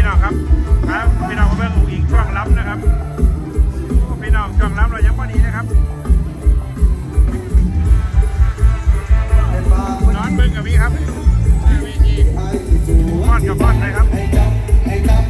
พี่น้องครับครับพี่น้องเบิ่งอุ๋งอิงช่วงล้ำนะครับพี่น้องช่วงล้ำเรายังพอดีนะครับนอนเบิ่งกับพี่ครับก้อนกับก้อนเลยครับ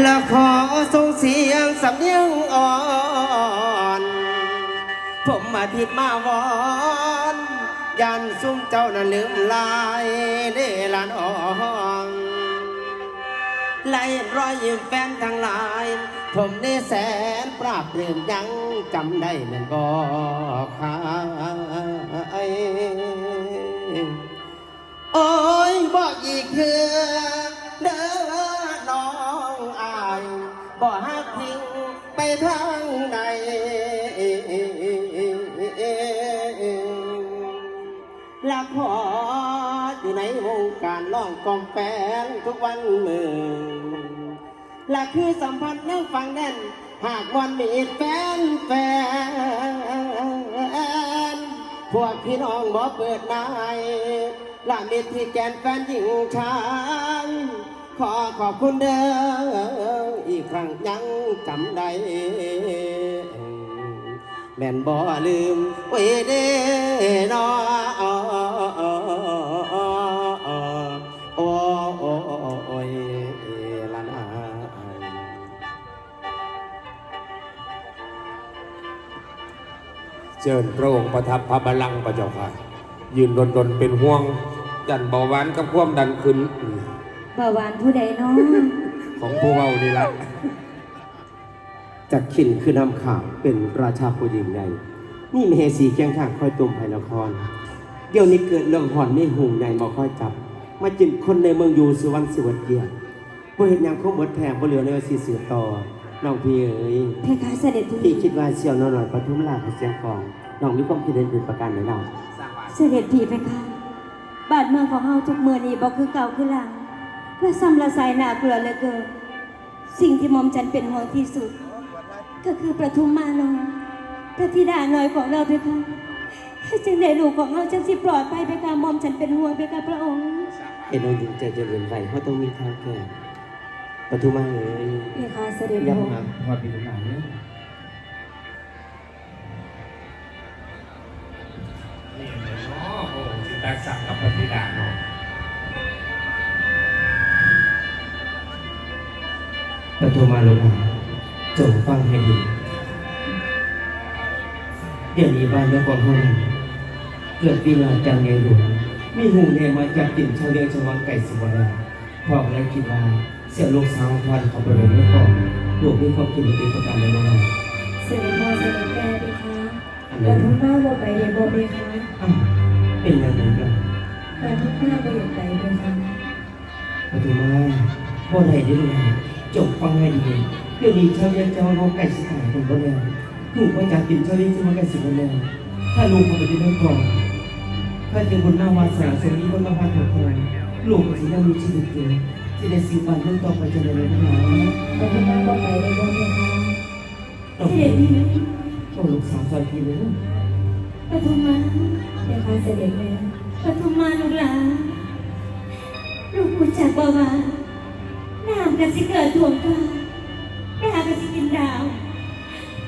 และขอส่งเสียงสำเนียงอ่อน ผมมาทิดมาวอน ยันซุ่มเจ้านั้นลืมลายเดลานอ่อนไล่รอยยิ้มแฟนทั้งหลาย ผมได้แสนปราบเปลื่มยังจำได้เหมือนบอกใครโอ้ยบอกอีกเถื่อ กองแฟนทุกวันมือและคือสัมพันธ์ยังฟังแน่น หากวันมีแฟนแฟน พวกพี่น้องบ่เปิดนายละมิตรที่แกนแฟนหญิงชายขอขอบคุณเด้ออีกครั้งยังจำได้แม่นบ่ลืมไว้เด้อนอ เจิญพระองค์ประทับพระบัลลังก์พระเจ้าค่ะ ยืนดนดนๆเป็นห่วงยันเบาหวานกับความดันขึ้นอืมเบาหวานผู้ใดเนาะของผู้เว้านี่ละจากขินคือนำข่าวเป็นราชาผู้ยิ่งใหญ่มีมเหสีเคียงข้างคอยตุมภายนคร เดี๋ยวนี้เกิดเรื่องหอนไม่หุงใหญ่มาคอยจับ มาจินคนในเมืองอยู่สุวรรณสวัสดิ์เกียรติบ่เห็นหยังคงหมดแถมบ่เหลือในว่าสิสืบต่อ น้องพี่เอ๋ยเพคะเสด็จพี่พี่คิดว่าเสี่ยวน้อยหน่อยปทุมราชเสียงกองน้องมีความคิดเห็นเป็นประการใดเล่าเสด็จพี่เพคะบ้านเมืองของเฮาทุกเมื่อนี้บ่คือเก่าคือหลังและซ้ำละสายหน้ากลัวเหลือเกินสิ่งที่หมอมฉันเป็นห่วงที่สุด ก็คือประทุมมาลงพระธิดาน้อยของเราเพคะจึงได้ลูกของเราจังสิปลอดภัยเพคะหมอมฉันเป็นห่วงเพคะพระองค์เอ็นองค์หญิงใจเจริญไรเขาต้องมีทางแก้ ปทุมมาเอ๋ยเพคะเสด็จอยังพ่อมาพอดีหนังนี่นี่เลยเนาะโอ้สิตาสั่งกับพระธิดาเนาะปทุมมาลงมาจงฟังให้ดีเดี๋ยวนี้บ้านเมืองของเฮานั้นเกิดปีลาจังในหลวงมีหูแนมาจากติ่นชาวเรียงชาววังไก่สุวรรณพ่อและคิดว่า เสียลูกสาวพันเขาไปเลยเมื่อก่อนลูกมีความคิดเป็นประการใดบ้างเสด็จพ่อเสด็จแม่เพคะอันปนั้นทุมมาบ่ไปเดี๋ยวบ่เพคะอ้าวเป็นอย่างนั้นกันปทุมมาบ่อยากไปเพคะปทุมมาพ่อไหนได้รู้จงฟังให้ดีเดี๋ยวนี้ชาวเรียงชาววังไก่สิขายคนบ่แล้วถูกมาจากติ่นชาวเรียงชาววังไก่สิบ่แล้วถ้าลูกเขาไปที่นั่นก่อนถ้าเจอบนหน้าวาสนาสมีบนมาพันของคนลูกก็สิยังมีชีวิตอยู่ ที่ได้สิบวันเรื่องต่อไปจะได้เลยนะตอนที่น้ต่อไปเลยก็เนี่ยค่ะเสด็จพี่โอ้ลูกสาวซอยพี่เลยปฐุมมาเดี๋ยวพาเสด็จแม่ปฐุมมาลูกหลานลูกคุณจากบ่าวาน้ำกระสิเกิดถ่วงกันดากระสิกินดาว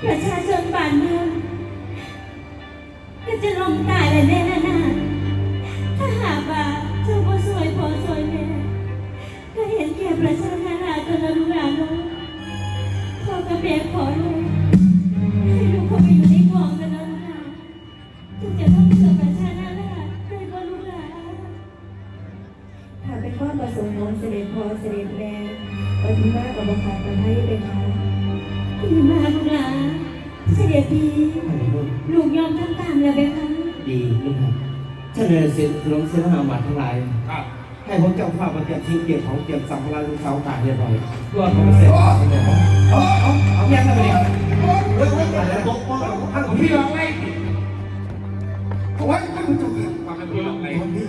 ประชาชนบ้านเมืองก็จะล้มตายเลยแน่นอนถ้าหาก ประชาชนอาจจะรุนแรงลงพ่อกับแม่ขอเลยให้ลูกเขาไปอยู่ในกองกันนะลูกนะถึงจะต้องเกิดประชาชนอาจได้บรรลุแล้หากเป็นควอประสงค์นองเสด็จพ่อเสด็จแม่ปฏิมากับบุคคลไทยเป็นเขาดีมากลูกนะเสด็จดีลูกยอมทำตามแล้วไป็นครั้ดีลูกครับเจริญสิทธิ์ลงเสนาบัตรทั้งหลาย เจ้าภาพมาเตรียมทิ้งเตรียมของเตรียมสัมภาระลูกสาวตายเรียบร้อยรวมเขามาเสร็จเอาเอาเอาเอาแยกกันไปเลยเฮ้ยเฮ้ยอะไรนะบอกว่าท่านของพี่พี่ลองไล่เอาไว้ไม่รู้จุดเลยความเป็นพี่ลองไล่วันนี้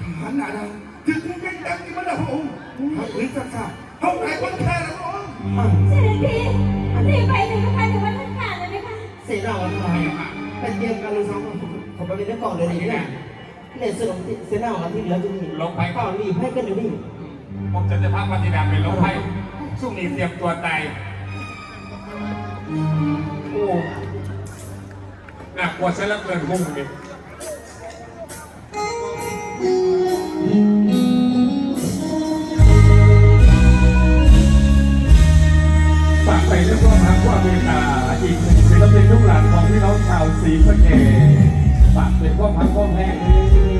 ทหารหนาดำถึงเป็นดังที่มันพระองค์หากหรือสักษาเขาไหนคนแค่ละพระองค์เสด็จพี่รีบไปเลยนะคะเดี๋ยวมันทันขาดเลยนะคะเสร็จแล้วทั้งหลายไปเตรียมกันลูกสาวขอไปเป็นนักก่อนเลยนี่นะ เนี่ยเสร็จเสร็จแล้วที่เหลือจะมีลงไปก็รีบให้กันเดี๋ยวนี้ผมจะจะพักปฏิบัติเป็นลงไปช่วงนี้เตรียมตัวตายโอ้น่ากลัวซะเหลือเกินมุ่งนี่ฝากไปด้วยความรักความเมตตาอีกหนึ่งศิลปินลูกหลานของพี่น้องชาวศรีสะเกษ ฝากเป็นความพักความแพง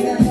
เ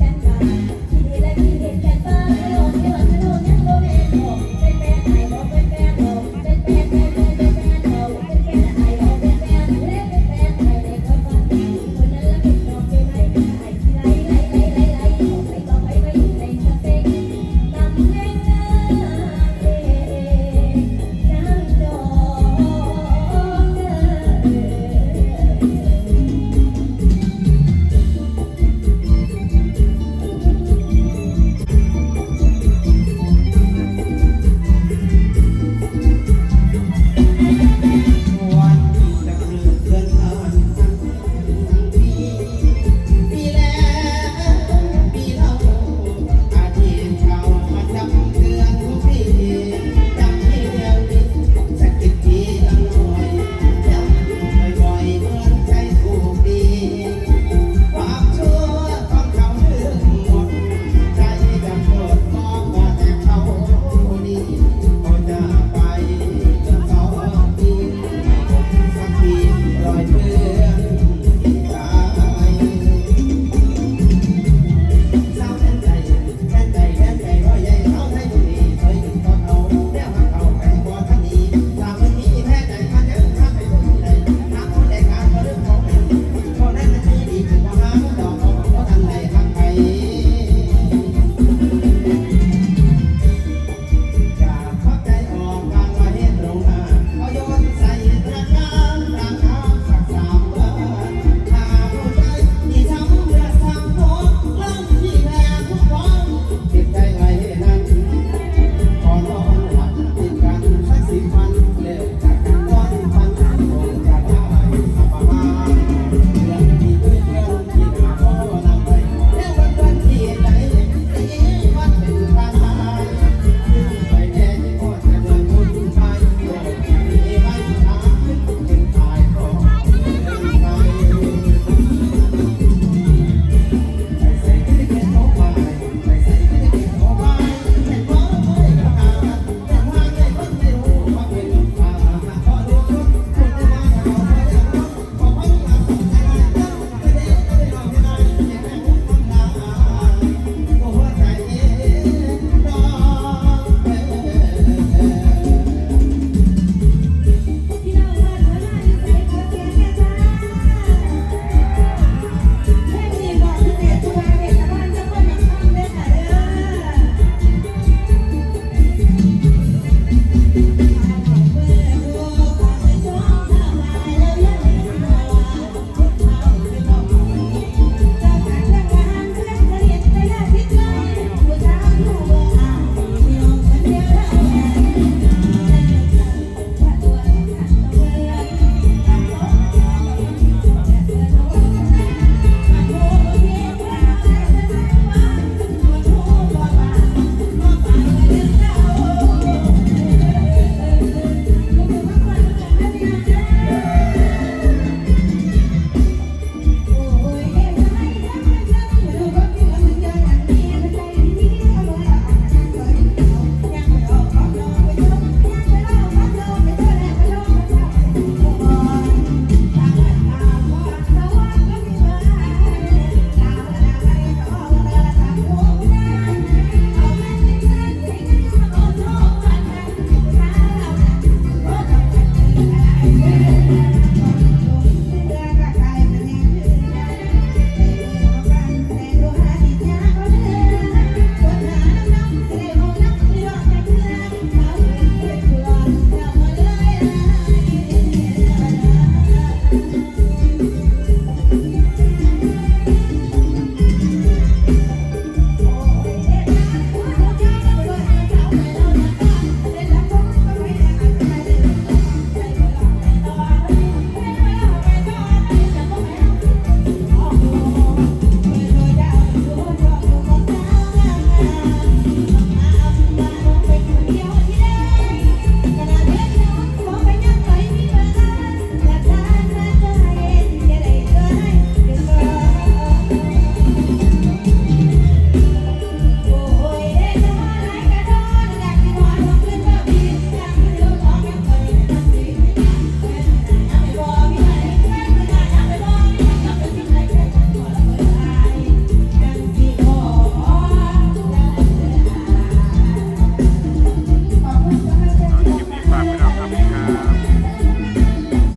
ฉัน